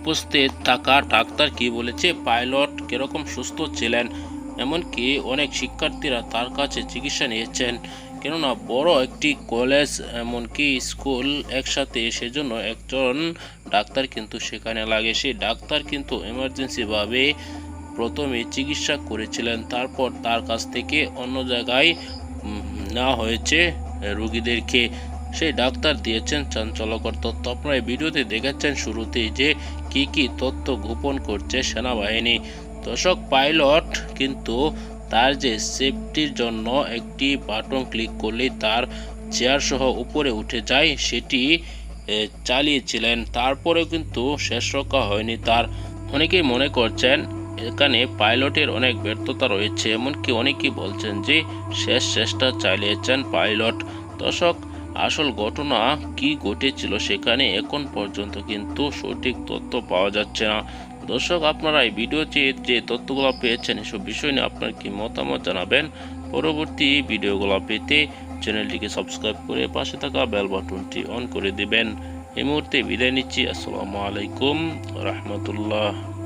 উপস্থিত থাকা ডাক্তার কি বলেছে? পাইলট কীরকম সুস্থ ছিলেন? এমনকি অনেক শিক্ষার্থীরা তার কাছে চিকিৎসা নিয়েছেন। কেননা বড় একটি কলেজ, এমনকি স্কুল একসাথে সেজন্য একজন ডাক্তার কিন্তু সেখানে লাগে। সেই ডাক্তার কিন্তু এমার্জেন্সিভাবে প্রথমে চিকিৎসা করেছিলেন, তারপর তার কাছ থেকে অন্য জায়গায় নেওয়া হয়েছে রুগীদেরকে। সেই ডাক্তার দিয়েছেন চাঞ্চল্যকর তথ্য। আপনারা ভিডিওতে দেখেছেন শুরুতেই যে কি কি তথ্য গোপন করছে সেনাবাহিনী। দর্শক, পাইলট কিন্তু তার যে সেফটির জন্য একটি বাটন ক্লিক করলেই তার চেয়ার সহ উপরে উঠে যায়, সেটি চালিয়েছিলেন। তারপরেও কিন্তু শেষ রক্ষা হয়নি তার। অনেকেই মনে করছেন এখানে পাইলটের অনেক ব্যর্থতা রয়েছে, এমনকি অনেকেই বলছেন যে শেষ চেষ্টা চালিয়েছেন পাইলট। দর্শক আসল ঘটনা কি ঘটেছিল সেখানে এখন পর্যন্ত কিন্তু সঠিক তথ্য পাওয়া যাচ্ছে না। দর্শক, আপনারা এই ভিডিওতে যে তথ্যগুলো পেয়েছেন, এসব বিষয় নিয়ে আপনার কি মতামত জানাবেন? পরবর্তী ভিডিওগুলো পেতে চ্যানেলটিকে সাবস্ক্রাইব করে পাশে থাকা বেল বাটনটি অন করে দেবেন। এই মুহূর্তে বিদায় নিচ্ছি। আসসালামু আলাইকুম রহমতুল্লাহ।